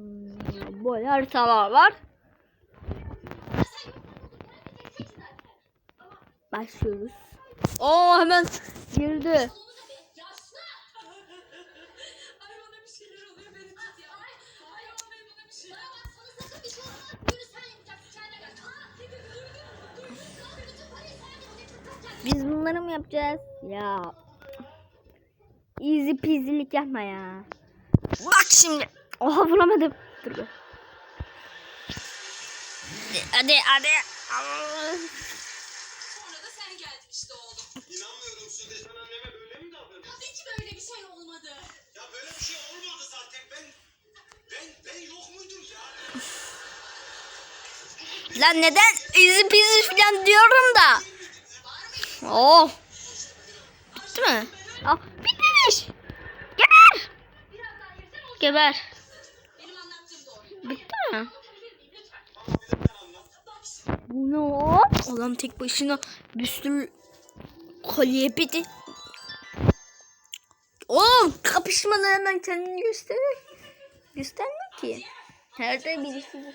Hmm, Böyle haritalar var. Başlıyoruz. Oo hemen girdi. Biz bunları mı yapacağız? Ya. Easy peasy'lik yapma ya. Bak şimdi. Oha vuramadım. Dur be. Hadi hadi. Sonra da sen geldin işte oğlum. İnanmıyorum Sude sen anneme böyle mi davranıyorsun? Tabii ki böyle bir şey olmadı. Ya böyle bir şey olmadı zaten. Ben ben ben yok muydum ya? Lan neden izi pizi falan diyorum da. Oh. Bitti mi? Ah, bitmemiş. Geber. Geber. Bu ne o? Adam tek başına bir sürü kolye bidi. Oğlum kapışmadan hemen kendini gösterir. Göstermiyor ki. Her Nerede birisi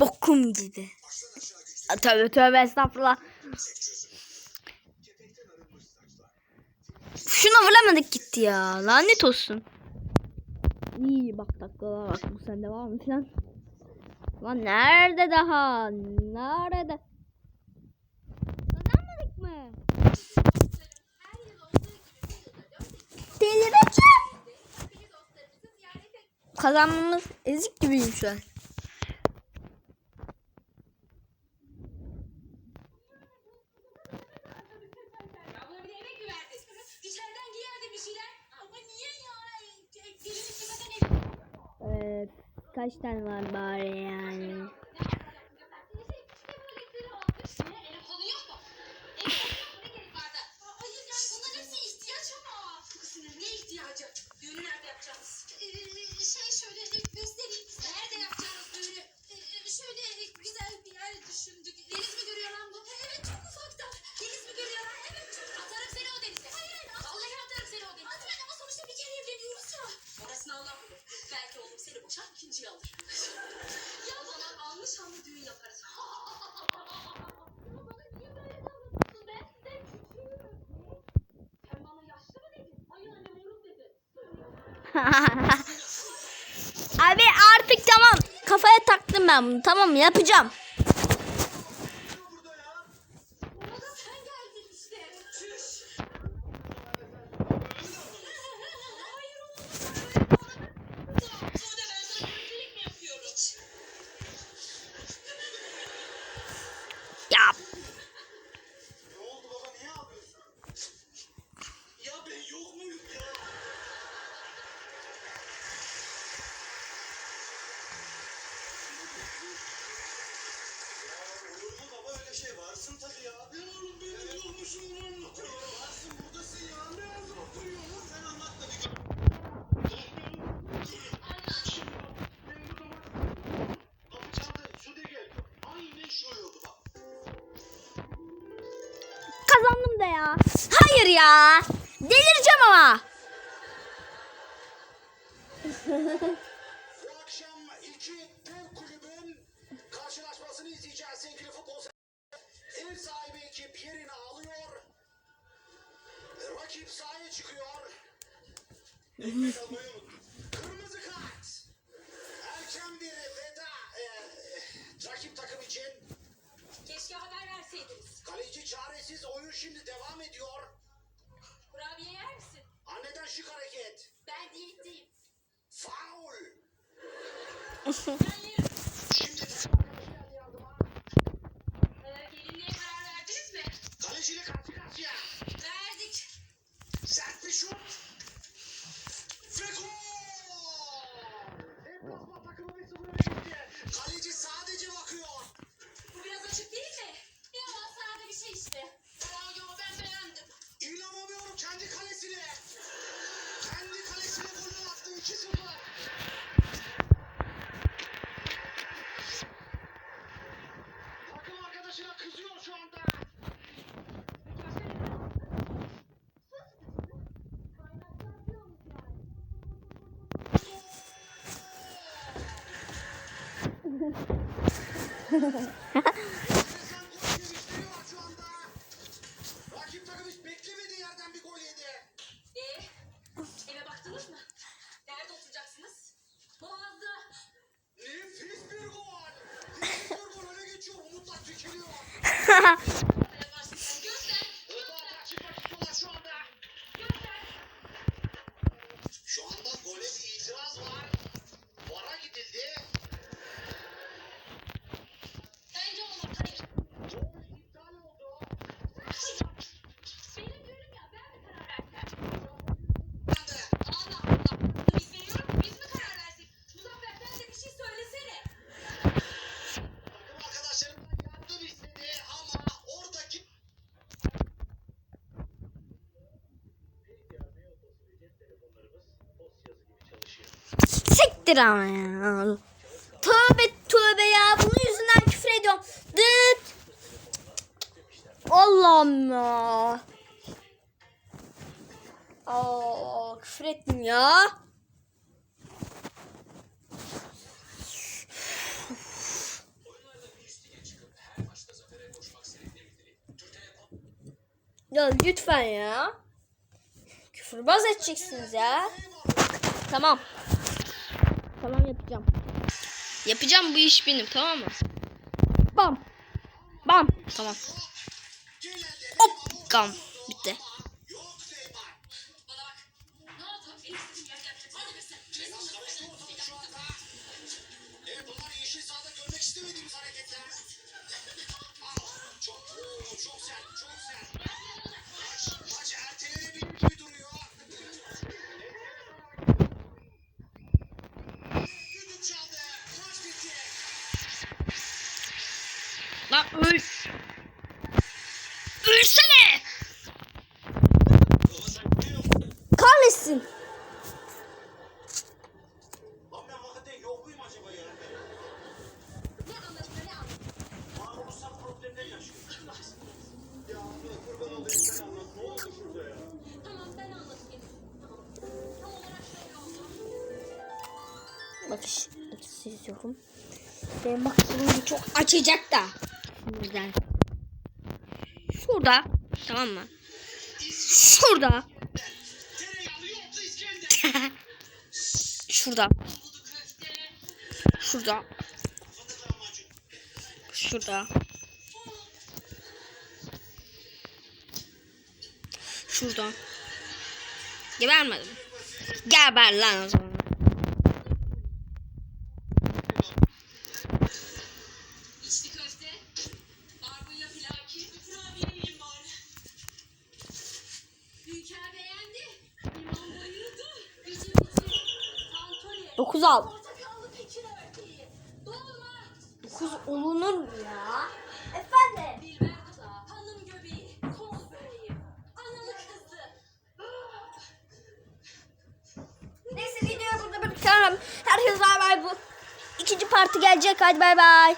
Bokum gibi. Tövbe tövbe estağfurullah. Şuna vuramadık gitti ya. Lanet olsun. İyi bak dakikalar bak bu sende var mı filan. Lan nerede daha? Nerede? Kazanmadık mı? Delirecek. Kazanmamız ezik gibiyim şu an. kaç tane var bari yani. Abi artık tamam. Kafaya taktım ben bunu. Tamam yapacağım. Ya. Hayır ya. Delireceğim ama. Bu iki dev kulübün karşılaşmasını izleyeceğiz sevgili futbol severler. Ev sahibi ekip alıyor. Rakip sahaya çıkıyor. Kırmızı kart. Erken bir veda e, rakip takım için. Keşke haber verseydiniz. Kaleci çaresiz oyun şimdi devam ediyor. Kurabiye yer misin? Anneden şık hareket. Ben diyetteyim. Faul. Göster. İstiyorlar şu anda. Siktir ama ya. Tövbe tövbe ya. Bunun yüzünden küfür ediyorum. Dıt. Allah'ım ya. Aa, küfür ettim ya. Ya lütfen ya. Küfürbaz edeceksiniz ya. Tamam. Yapacağım. Yapacağım bu iş benim tamam mı? Bam. Bam. Tamam. Hop. Gam. Tamam. Tam olarak şöyle oldu. Bakış açısı izliyorum. Benim maksimum çok açacak da. Şimdiden. Şurada. Tamam mı? Şurada. Şurada. Şurada. Şurada. Şurada. Gebermedim. Geber lan o zaman. Al. Portakallı pekin örteği. Dolma. 9 olunur mu ya? Efendim? Neyse videoyu burada bırakıyorum. Herkese bay bay bu. ikinci parti gelecek. Hadi bay bay.